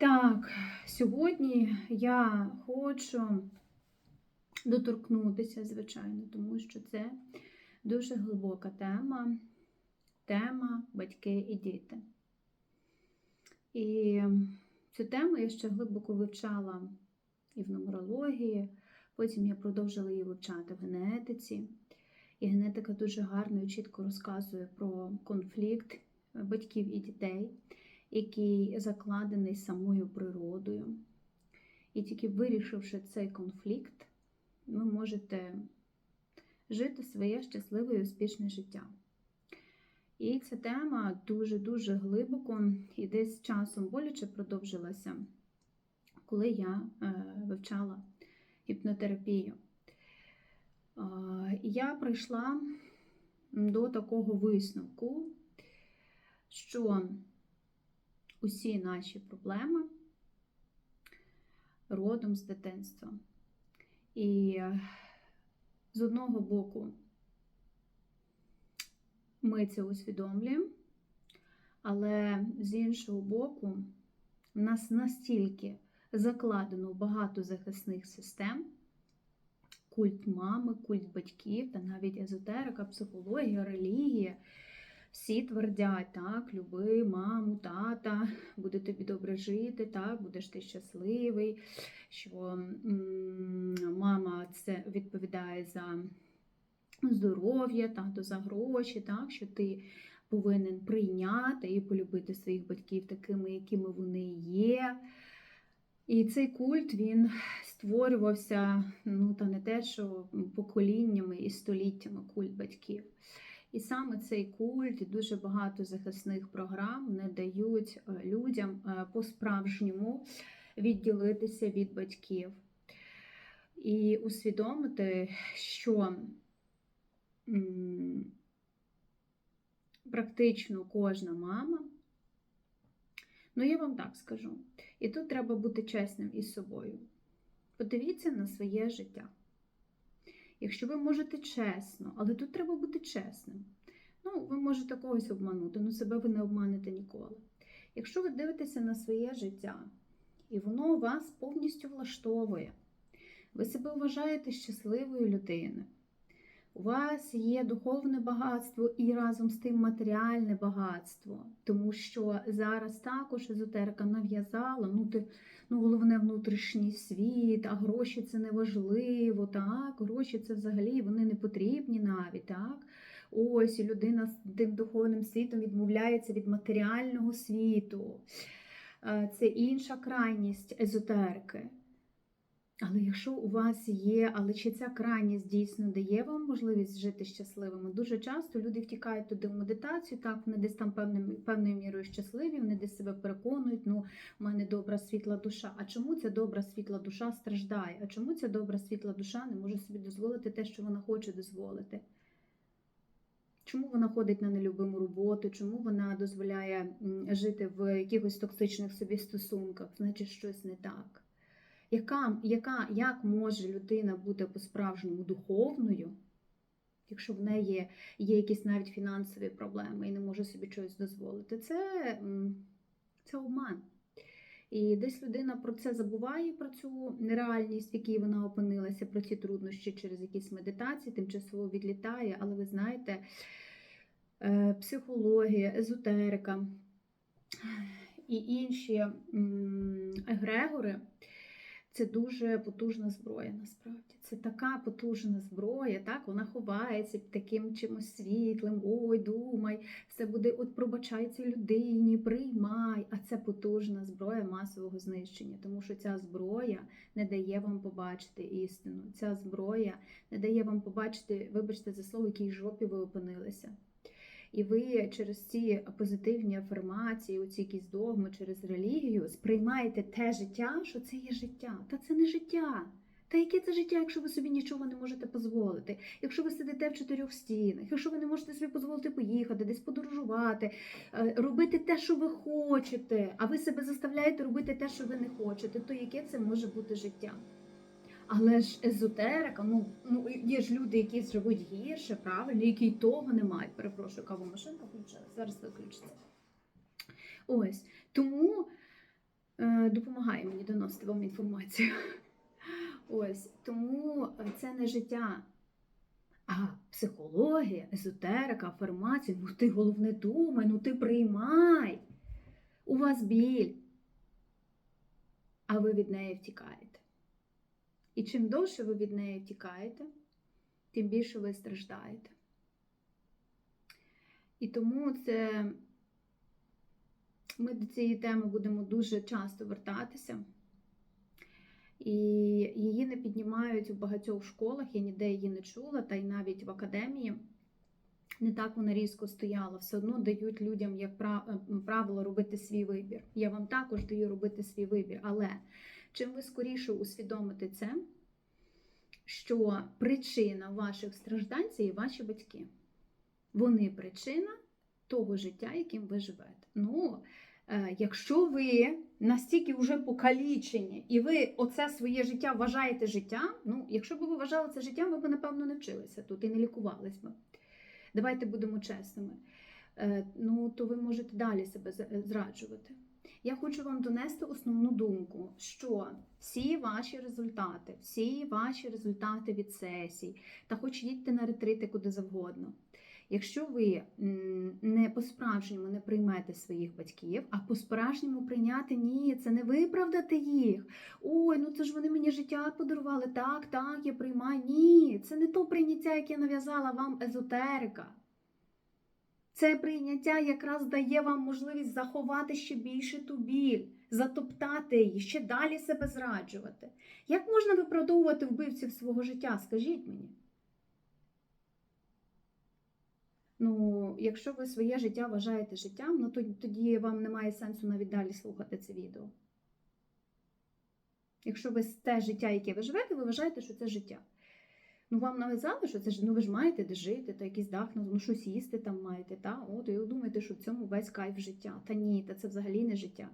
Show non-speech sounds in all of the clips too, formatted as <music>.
Так, сьогодні я хочу доторкнутися, звичайно, тому що це дуже глибока тема, тема батьки і діти. І цю тему я ще глибоко вивчала і в нумерології, потім я продовжила її вивчати в генетиці. І генетика дуже гарно і чітко розказує про конфлікт батьків і дітей, який закладений самою природою. І тільки вирішивши цей конфлікт, ви можете жити своє щасливе і успішне життя. І ця тема дуже-дуже глибоко і десь часом боляче продовжилася, коли я е, вивчала гіпнотерапію. Е, Я прийшла до такого висновку, що усі наші проблеми родом з дитинства. І е, з одного боку ми це усвідомлюємо, але з іншого боку, в нас настільки закладено багато захисних систем, культ мами, культ батьків та навіть езотерика, психологія, релігія. Всі твердять, так, люби маму, тата, <laughs> буде тобі добре жити, так, будеш ти щасливий, що мама це відповідає за здоров'я, тато за гроші, так, що ти повинен прийняти і полюбити своїх батьків такими, якими вони є. І цей культ він створювався, ну та не те, що поколіннями і століттями культ батьків. І саме цей культ і дуже багато захисних програм не дають е, людям е, по-справжньому відділитися від батьків. І усвідомити, що практично кожна мама, ну я вам так скажу, і тут треба бути чесним із собою. Подивіться на своє життя. Якщо ви можете чесно, але тут треба бути чесним. Ну, ви можете когось обманути, але себе ви не обманете ніколи. Якщо ви дивитеся на своє життя, і воно вас повністю влаштовує, ви себе вважаєте щасливою людиною, у вас є духовне багатство і разом з тим матеріальне багатство, тому що зараз також езотерика нав'язала, ну ти ну головне внутрішній світ, а гроші це не важливо, так, гроші це взагалі вони не потрібні навіть. так. Ось і людина з тим духовним світом відмовляється від матеріального світу. Е, Це інша крайність езотерики. Але якщо у вас є, але чи ця крайність дійсно дає вам можливість жити щасливими? Дуже часто люди втікають туди в медитацію, так вони десь там певною, певною мірою щасливі, вони десь себе переконують, ну, у мене добра світла душа. А чому ця добра світла душа страждає? А чому ця добра світла душа не може собі дозволити те, що вона хоче дозволити? Чому вона ходить на нелюбиму роботу? Чому вона дозволяє жити в якихось токсичних собі стосунках? Значить, щось не так. Яка, яка, Як може людина бути по-справжньому духовною, якщо в неї є, є якісь навіть фінансові проблеми і не може собі щось дозволити? Це, це обман. І десь людина про це забуває, про цю нереальність, в якій вона опинилася, про ці труднощі через якісь медитації, тимчасово відлітає, але ви знаєте, е, психологія, езотерика і інші егрегори. Це дуже потужна зброя, насправді. Це така потужна зброя, так, вона ховається під таким чимось світлим. Ой, думай, все буде, от пробачай цій людині, приймай. А це потужна зброя масового знищення, тому що ця зброя не дає вам побачити істину. Ця зброя не дає вам побачити, вибачте за слово, якій жопі ви опинилися. І ви через ці позитивні афірмації, оці якісь догми через релігію сприймаєте те життя, що це є життя. Та це не життя. Та яке це життя, якщо ви собі нічого не можете дозволити? Якщо ви сидите в чотирьох стінах, якщо ви не можете собі дозволити поїхати, десь подорожувати, е, робити те, що ви хочете, а ви себе заставляєте робити те, що ви не хочете, то яке це може бути життя? Але ж езотерика, ну ну є ж люди, які живуть гірше, правильно, які й того не мають. Перепрошую, каву машинка включилась, зараз виключиться. Ось. Тому е, допомагає мені доносити вам інформацію. Ось тому е, це не життя. А психологія, езотерика, афірмація, ну ти головне думай, ну ти приймай. У вас біль, а ви від неї втікаєте. І чим довше ви від неї втікаєте, тим більше ви страждаєте. І тому це ми до цієї теми будемо дуже часто вертатися. І її не піднімають в багатьох школах, я ніде її не чула, та й навіть в академії не так вона різко стояла. Все одно дають людям, як правило, робити свій вибір. Я вам також даю робити свій вибір. Але чим ви скоріше усвідомите це, що причина ваших страждань це і ваші батьки. Вони причина того життя, яким ви живете. Ну, е, якщо ви настільки вже покалічені, і ви оце своє життя вважаєте життям, ну, якщо б ви вважали це життям, ви б, напевно, не вчилися тут і не лікувались би. Давайте будемо чесними. Е, Ну, то ви можете далі себе зраджувати. Я хочу вам донести основну думку, що всі ваші результати, всі ваші результати від сесій, та хоч їдьте на ретрити куди завгодно. Якщо ви не по-справжньому не приймете своїх батьків, а по-справжньому прийняти ні, це не виправдати їх. Ой, ну це ж вони мені життя подарували. Так, так, я приймаю. Ні, це не то прийняття, яке нав'язала вам езотерика. Це прийняття якраз дає вам можливість заховати ще більше ту біль, затоптати її, ще далі себе зраджувати. Як можна виправдовувати вбивців свого життя? Скажіть мені. Ну, якщо ви своє життя вважаєте життям, ну тоді вам немає сенсу навіть далі слухати це відео. Якщо ви те життя, яке ви живете, ви вважаєте, що це життя. Ну, вам нав'язали, що це ж ну ви ж маєте де жити, та якийсь дах, ну щось їсти там маєте, та? От, і ви думаєте, що в цьому весь кайф життя. Та ні, та це взагалі не життя.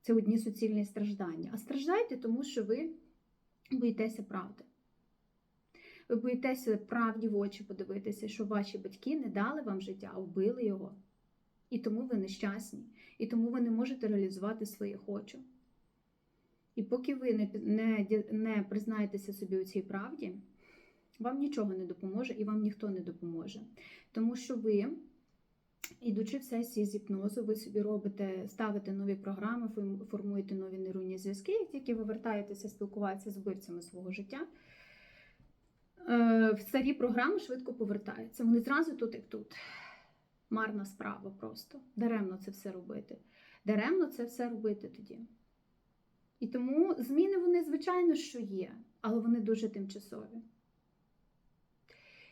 Це одні суцільні страждання. А страждаєте, тому що ви боїтеся правди. Ви боїтеся правді в очі подивитися, що ваші батьки не дали вам життя, а вбили його. І тому ви нещасні, і тому ви не можете реалізувати своє хочу. І поки ви не не, не признаєтеся собі у цій правді, вам нічого не допоможе і вам ніхто не допоможе. Тому що ви, ідучи в сесії з гіпнозу, ви собі робите, ставите нові програми, формуєте нові нейронні зв'язки, як тільки ви вертаєтеся спілкуватися з вбивцями свого життя. Е, в старі програми швидко повертаються. Вони зразу тут, як тут. Марна справа просто. Даремно це все робити. Даремно це все робити тоді. І тому зміни вони, звичайно, що є, але вони дуже тимчасові.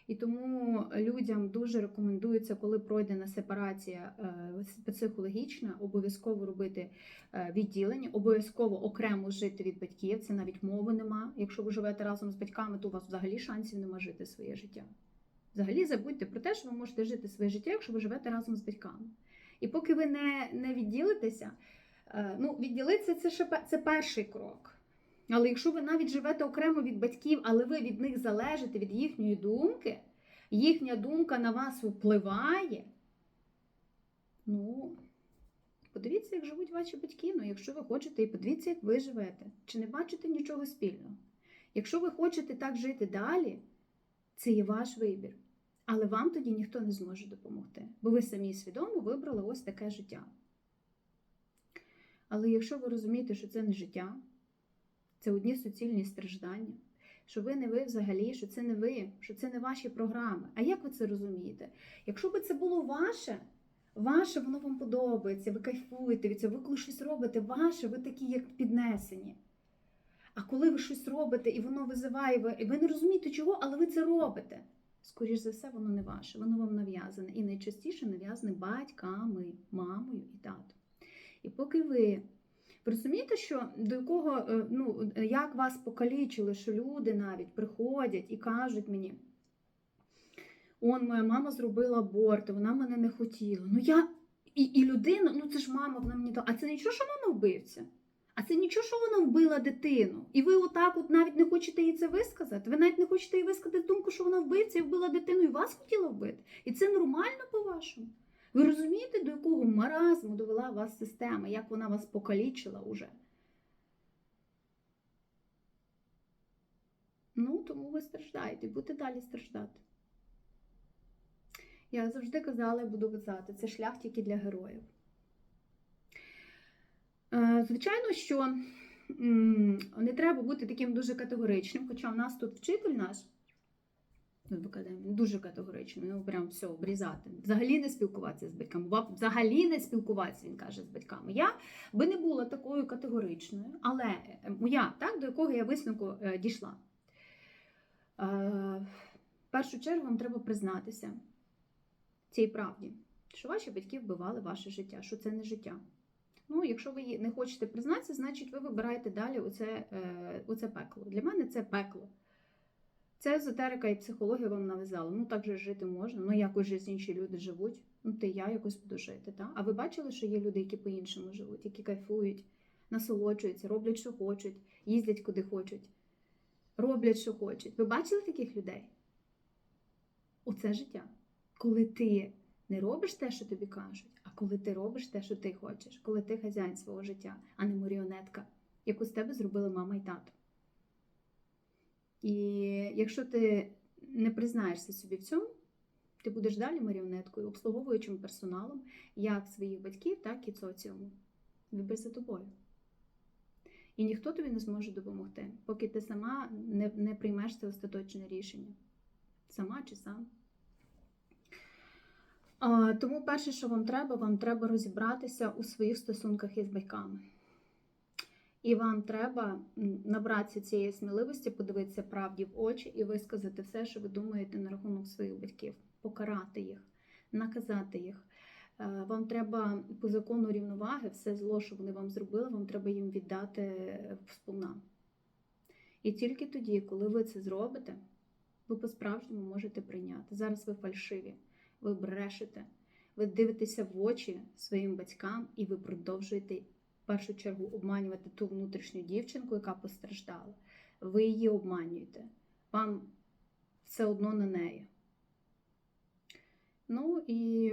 І тому людям дуже рекомендується, коли пройдена сепарація е, психологічна, обов'язково робити е, відділення, обов'язково окремо жити від батьків. Це навіть мови нема. Якщо ви живете разом з батьками, то у вас взагалі шансів нема жити своє життя. Взагалі забудьте про те, що ви можете жити своє життя, якщо ви живете разом з батьками. І поки ви не не відділитеся, ну, відділитися це ще це перший крок. Але якщо ви навіть живете окремо від батьків, але ви від них залежите, від їхньої думки, їхня думка на вас впливає, ну, подивіться, як живуть ваші батьки. Ну, якщо ви хочете, і подивіться, як ви живете. Чи не бачите нічого спільного? Якщо ви хочете так жити далі, це є ваш вибір. Але вам тоді ніхто не зможе допомогти, бо ви самі свідомо вибрали ось таке життя. Але якщо ви розумієте, що це не життя, це одні суцільні страждання, що ви не ви взагалі, що це не ви, що це не ваші програми. А як ви це розумієте? Якщо б це було ваше, ваше, воно вам подобається, ви кайфуєте від цього, ви коли щось робите, ваше, ви такі, як піднесені. А коли ви щось робите і воно визиває, ви, і ви не розумієте чого, але ви це робите. Скоріш за все, воно не ваше, воно вам нав'язане. І найчастіше нав'язане батьками, мамою і татом. І поки ви розумієте, що до якого, е, ну, як вас покалічили, що люди навіть приходять і кажуть мені, он моя мама зробила аборт, вона мене не хотіла. Ну я і і людина, ну це ж мама, вона мені дала. А це нічого, що мама вбивця. А це нічого, що вона вбила дитину. І ви отак от навіть не хочете їй це висказати. Ви навіть не хочете їй висказати думку, що вона вбивця і вбила дитину, і вас хотіла вбити. І це нормально по-вашому. Ви розумієте, до якого маразму довела вас система, як вона вас покалічила уже? Ну, тому ви страждаєте, будете далі страждати. Я завжди казала і буду казати, це шлях тільки для героїв. Е, Звичайно, що не треба бути таким дуже категоричним, хоча в нас тут вчитель наш в дуже категоричний, ну прям все обрізати. Взагалі не спілкуватися з батьками. Взагалі не спілкуватися, він каже, з батьками. Я би не була такою категоричною, але е, моя, так, до якого я висновку е, дійшла. Е, В першу чергу вам треба признатися цій правді, що ваші батьки вбивали ваше життя, що це не життя. Ну, якщо ви не хочете признатися, значить ви вибираєте далі оце, е, оце пекло. Для мене це пекло. Це езотерика і психологія вам нав'язала. Ну так же жити можна, ну якось же інші люди живуть. Ну ти я якось буду жити. Та? А ви бачили, що є люди, які по-іншому живуть, які кайфують, насолоджуються, роблять, що хочуть, їздять куди хочуть, роблять, що хочуть. Ви бачили таких людей? Оце життя. Коли ти не робиш те, що тобі кажуть, а коли ти робиш те, що ти хочеш, коли ти хазяїн свого життя, а не маріонетка, яку з тебе зробили мама і тато. І якщо ти не признаєшся собі в цьому, ти будеш далі маріонеткою, обслуговуючим персоналом як своїх батьків, так і соціуму. Вибір за тобою. І ніхто тобі не зможе допомогти, поки ти сама не, не приймеш це остаточне рішення. Сама чи сам. А, тому перше, що вам треба, вам треба розібратися у своїх стосунках із батьками. І вам треба набратися цієї сміливості, подивитися правді в очі і висказати все, що ви думаєте на рахунок своїх батьків, покарати їх, наказати їх. Е, Вам треба по закону рівноваги все зло, що вони вам зробили, вам треба їм віддати сповна. І тільки тоді, коли ви це зробите, ви по-справжньому можете прийняти. Зараз ви фальшиві, ви брешете, ви дивитеся в очі своїм батькам і ви продовжуєте першу чергу обманювати ту внутрішню дівчинку, яка постраждала. Ви її обманюєте. Вам все одно на неї. Ну і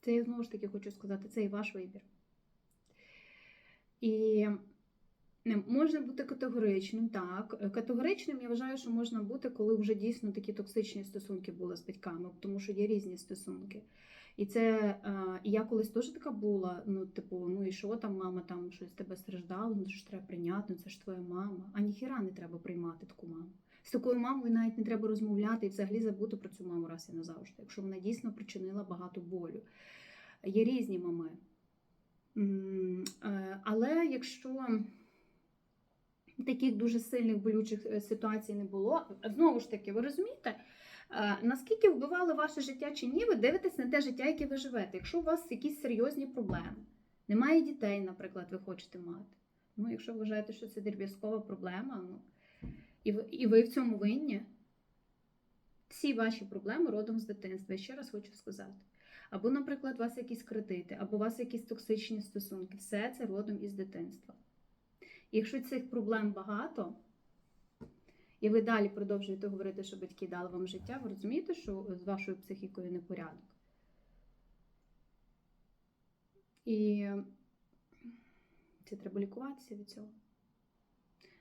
це я знову ж таки хочу сказати, це і ваш вибір. І не, можна бути категоричним, так. Категоричним я вважаю, що можна бути, коли вже дійсно такі токсичні стосунки були з батьками, тому що є різні стосунки. І це е, і я колись теж така була. Ну, типу, ну і що там, мама там щось тебе страждала, ну це треба прийняти, ну це ж твоя мама. А ніхіра не треба приймати таку маму. З такою мамою навіть не треба розмовляти і взагалі забути про цю маму раз і назавжди, якщо вона дійсно причинила багато болю. Є різні мами. Е, Але якщо таких дуже сильних болючих е, ситуацій не було, знову ж таки, ви розумієте, е, наскільки вбивало ваше життя чи ні, ви дивитесь на те життя, яке ви живете. Якщо у вас якісь серйозні проблеми, немає дітей, наприклад, ви хочете мати. Ну, якщо вважаєте, що це дріб'язкова проблема, ну, і ви, і ви в цьому винні, всі ваші проблеми родом з дитинства. Я ще раз хочу сказати. Або, наприклад, у вас якісь кредити, або у вас якісь токсичні стосунки. Все це родом із дитинства. Якщо цих проблем багато, і ви далі продовжуєте говорити, що батьки дали вам життя, ви розумієте, що з вашою психікою непорядок. І це треба лікуватися від цього.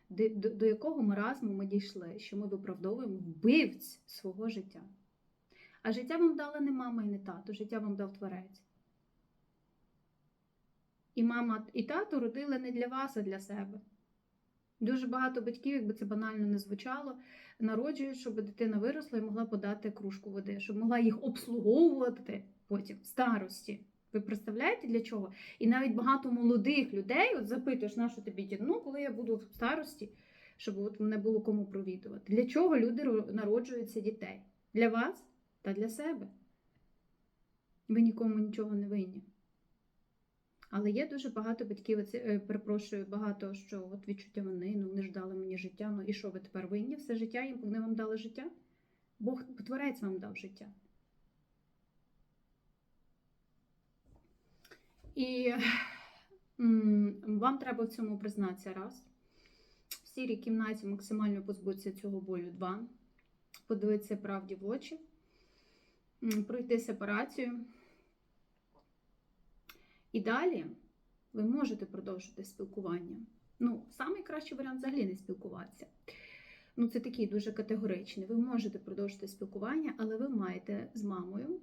До, до, до якого маразму ми дійшли, що ми виправдовуємо вбивць свого життя. А життя вам дала не мама і не тато, життя вам дав творець. І мама, і тато родили не для вас, а для себе. Дуже багато батьків, якби це банально не звучало, народжують, щоб дитина виросла і могла подати кружку води, щоб могла їх обслуговувати потім в старості. Ви представляєте для чого? І навіть багато молодих людей от запитуєш, на що тобі дід? Ну, коли я буду в старості, щоб от мене було кому провідувати. Для чого люди народжуються дітей? Для вас та для себе. Ви нікому нічого не винні. Але є дуже багато батьків, оце, е, перепрошую, багато що от відчуття вини, ну вони ж дали мені життя. Ну і що ви тепер винні? Все життя їм вони вам дали життя? Бог творець вам дав життя. І вам треба в цьому признатися раз. В сірій кімнаті максимально позбутися цього болю два. Подивитися правді в очі, пройти сепарацію І далі ви можете продовжити спілкування. Ну, найкращий варіант взагалі не спілкуватися. Ну, це такий дуже категоричний. Ви можете продовжити спілкування, але ви маєте з мамою,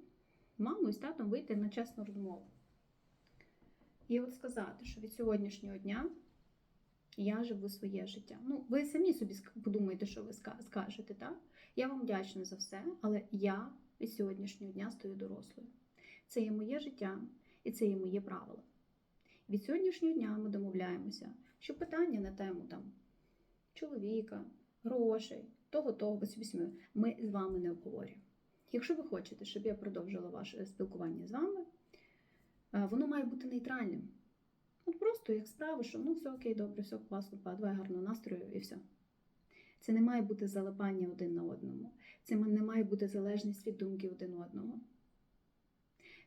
мамою з татом вийти на чесну розмову. І от сказати, що від сьогоднішнього дня я живу своє життя. Ну, ви самі собі подумайте, що ви скажете, так? Я вам вдячна за все, але я від сьогоднішнього дня стою дорослою. Це є моє життя і це є моє правило. Від сьогоднішнього дня ми домовляємося, що питання на тему там чоловіка, грошей, того, того, ми з вами не обговорюємо. Якщо ви хочете, щоб я продовжила ваше спілкування з вами, е, воно має бути нейтральним. От просто як справи, що ну все окей, добре, все класно, давай гарного настрою і все. Це не має бути залипання один на одному. Це не має бути залежність від думки один одного.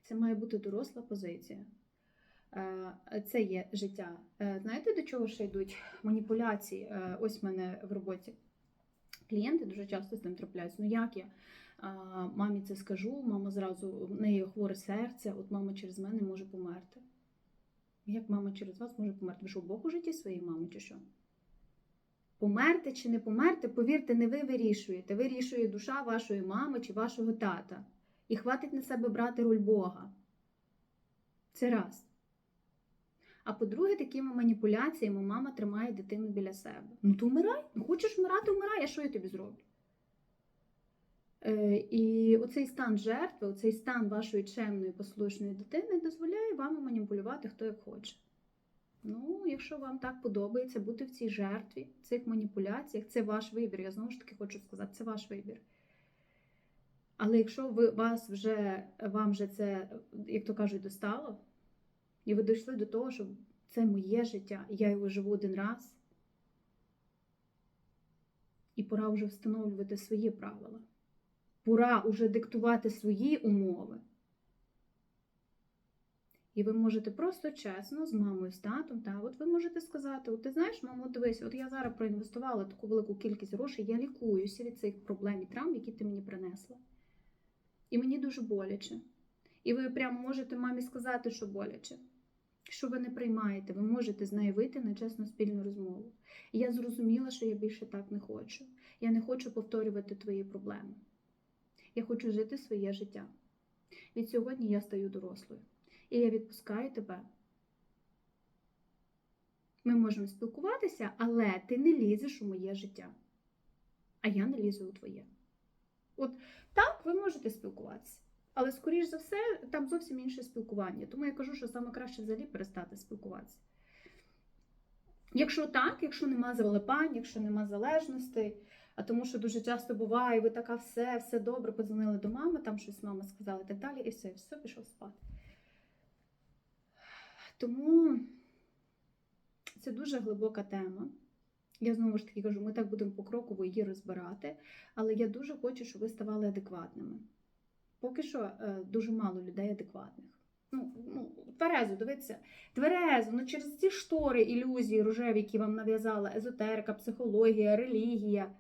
Це має бути доросла позиція. Е, Це є життя. Е, Знаєте, до чого ще йдуть маніпуляції? Е, Ось в мене в роботі клієнти дуже часто з тим трапляються. Ну як я мамі це скажу, мама зразу в неї хворе серце, от мама через мене може померти. Як мама через вас може померти? Ви що, Бог у житті своєї мами чи що? Померти чи не померти, повірте, не ви вирішуєте. Вирішує душа вашої мами чи вашого тата. І хватить на себе брати роль Бога. Це раз. А по-друге, такими маніпуляціями мама тримає дитину біля себе. Ну то вмирай, ну хочеш вмирати, вмирай, а що я тобі зроблю? Е, і оцей стан жертви, оцей стан вашої чемної послушної дитини дозволяє вам маніпулювати хто як хоче. Ну, якщо вам так подобається бути в цій жертві, в цих маніпуляціях, це ваш вибір. Я знову ж таки хочу сказати, це ваш вибір. Але якщо ви вас вже вам вже це, як то кажуть, достало, і ви дійшли до того, що це моє життя, я його живу один раз, і пора вже встановлювати свої правила. Пора вже диктувати свої умови. І ви можете просто чесно з мамою, з татом, та от ви можете сказати: от ти знаєш, мамо, дивись, от я зараз проінвестувала таку велику кількість грошей, я лікуюся від цих проблем і травм, які ти мені принесла. І мені дуже боляче. І ви прямо можете мамі сказати, що боляче, що ви не приймаєте, ви можете з нею вийти на чесну спільну розмову. І я зрозуміла, що я більше так не хочу. Я не хочу повторювати твої проблеми. Я хочу жити своє життя. Від сьогодні я стаю дорослою. І я відпускаю тебе. Ми можемо спілкуватися, але ти не лізеш у моє життя. А я не лізу у твоє. От так ви можете спілкуватися. Але, скоріш за все, там зовсім інше спілкування. Тому я кажу, що саме краще взагалі перестати спілкуватися. Якщо так, якщо нема залипань, якщо нема залежностей, а тому що дуже часто буває, ви така все, все добре, подзвонили до мами, там щось мама сказала і так далі, і все, і все, пішов спати. Тому це дуже глибока тема. Я знову ж таки кажу, ми так будемо покроково її розбирати, але я дуже хочу, щоб ви ставали адекватними. Поки що е, дуже мало людей адекватних. Ну, ну, тверезо, дивіться, тверезо, ну через ці штори, ілюзії, рожеві, які вам нав'язала езотерика, психологія, релігія.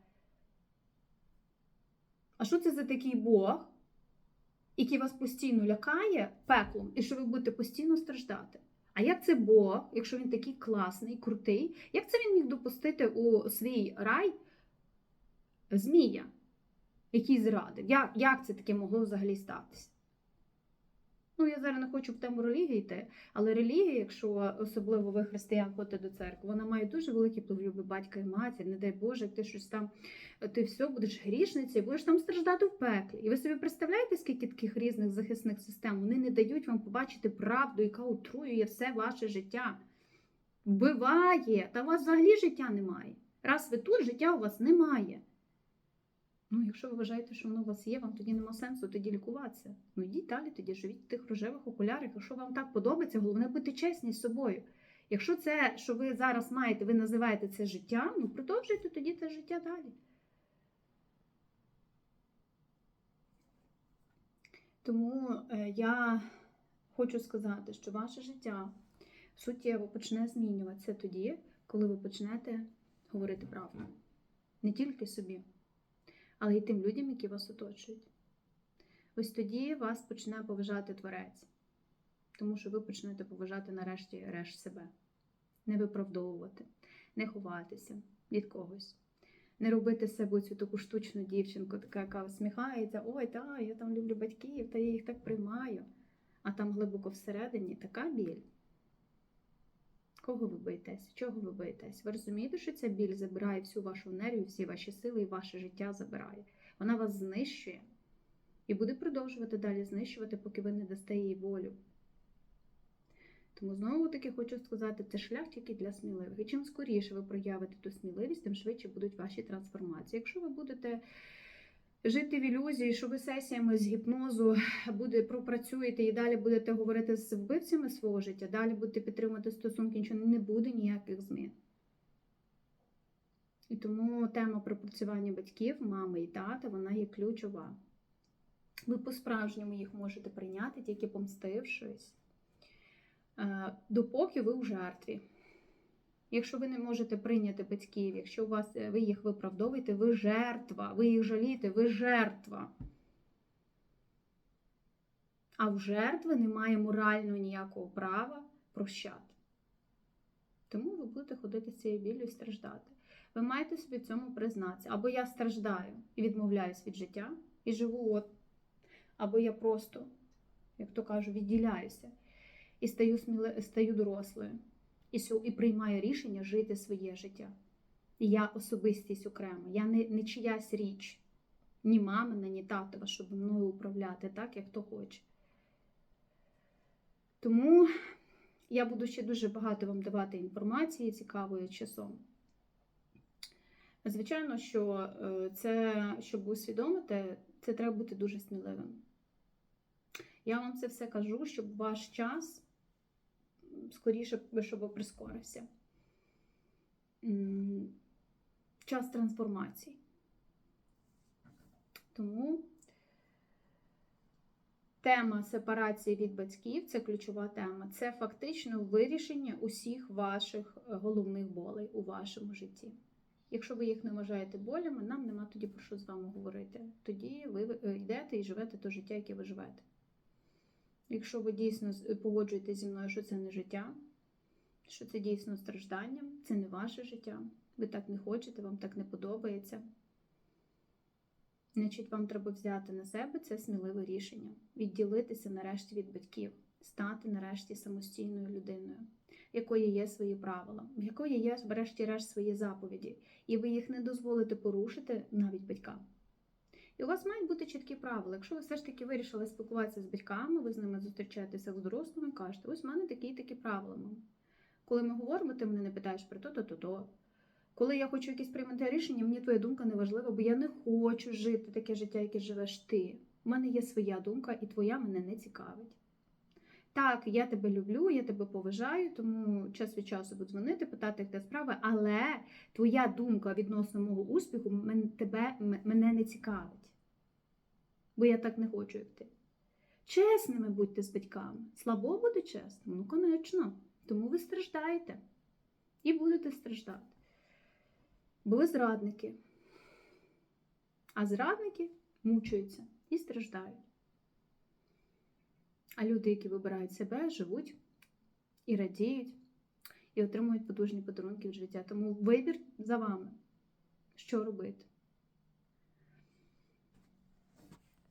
А що це за такий Бог, який вас постійно лякає пеклом, і що ви будете постійно страждати? А як це Бо, якщо він такий класний, крутий, як це він міг допустити у свій рай Змія, який зрадив? Як, як це таке могло взагалі статися? Ну, я зараз не хочу в тему релігії йти, але релігія, якщо особливо ви християн ходите до церкви, вона має дуже великий вплив батька і матір. Не дай Боже, як ти щось там, ти все будеш грішницею, будеш там страждати в пеклі. І ви собі представляєте, скільки таких різних захисних систем вони не дають вам побачити правду, яка отруює все ваше життя. Вбиває, та у вас взагалі життя немає. Раз ви тут, життя у вас немає. Ну, якщо ви вважаєте, що воно у вас є, вам тоді нема сенсу тоді лікуватися. Ну йдіть далі, тоді живіть в тих рожевих окулярах. Якщо вам так подобається, головне бути чесні з собою. Якщо це, що ви зараз маєте, ви називаєте це життя, ну продовжуйте тоді це життя далі. Тому е, я хочу сказати, що ваше життя суттєво почне змінюватися тоді, коли ви почнете говорити правду. Не тільки собі але й тим людям, які вас оточують. Ось тоді вас почне поважати творець. Тому що ви почнете поважати нарешті решт себе, не виправдовувати, не ховатися від когось. Не робити себе цю таку штучну дівчинку, така, яка усміхається, ой, та, я там люблю батьків, та я їх так приймаю. А там глибоко всередині така біль. Кого ви боїтесь? Чого ви боїтесь? Ви розумієте, що ця біль забирає всю вашу енергію, всі ваші сили і ваше життя забирає. Вона вас знищує і буде продовжувати далі знищувати, поки ви не дасте їй волю. Тому знову таки хочу сказати, це шлях тільки для сміливих. І чим скоріше ви проявите ту сміливість, тим швидше будуть ваші трансформації. Якщо ви будете жити в ілюзії, що ви сесіями з гіпнозу <laughs> буде, пропрацюєте і далі будете говорити з вбивцями свого життя, далі будете підтримувати стосунки, нічого не буде ніяких змін. І тому тема пропрацювання батьків, мами і тата, вона є ключова. Ви по-справжньому їх можете прийняти, тільки помстившись, е, допоки ви в жертві. Якщо ви не можете прийняти батьків, якщо у вас, е, ви їх виправдовуєте, ви жертва, ви їх жалієте, ви жертва. А в жертви немає морального ніякого права прощати. Тому ви будете ходити з цією біллю і страждати. Ви маєте собі цьому признатися. Або я страждаю і відмовляюсь від життя, і живу от, або я просто, як то кажу, відділяюся і стаю, сміли... стаю дорослою і, приймаю рішення жити своє життя. І я особистість окрема, я не, не чиясь річ, ні мамина, ні татова, щоб мною управляти так, як хто хоче. Тому я буду ще дуже багато вам давати інформації цікавої часом. Звичайно, що е, це, щоб усвідомити, це треба бути дуже сміливим. Я вам це все кажу, щоб ваш час скоріше щоб прискорився. Час трансформації. Тому тема сепарації від батьків це ключова тема. Це фактично вирішення усіх ваших е, головних болей у вашому житті. Якщо ви їх не вважаєте болями, нам нема тоді про що з вами говорити. Тоді ви е, йдете і живете те життя, яке ви живете. Якщо ви дійсно з- погоджуєтесь зі мною, що це не життя, що це дійсно страждання, це не ваше життя, ви так не хочете, вам так не подобається. Значить, вам треба взяти на себе це сміливе рішення, відділитися нарешті від батьків, стати нарешті самостійною людиною, в якої є свої правила, в якої є, врешті-решт, свої заповіді, і ви їх не дозволите порушити навіть батькам. І у вас мають бути чіткі правила. Якщо ви все ж таки вирішили спілкуватися з батьками, ви з ними зустрічаєтеся з дорослими кажете, ось в мене такі такі правила. Коли ми говоримо, ти мене не питаєш про то, то, то, то. Коли я хочу якісь приймати рішення, мені твоя думка не важлива, бо я не хочу жити таке життя, яке живеш ти. У мене є своя думка, і твоя мене не цікавить. Так, я тебе люблю, я тебе поважаю, тому час від часу буду дзвонити, питати, як те справи, але твоя думка відносно мого успіху мен- тебе, мене не цікавить. Бо я так не хочу, як ти. Чесними будьте з батьками. Слабо буде чесним? Ну, конечно. Тому ви страждаєте. І будете страждати. Бо ви зрадники. А зрадники мучаються і страждають. А люди, які вибирають себе, живуть і радіють, і отримують потужні подарунки від життя. Тому вибір за вами, що робити.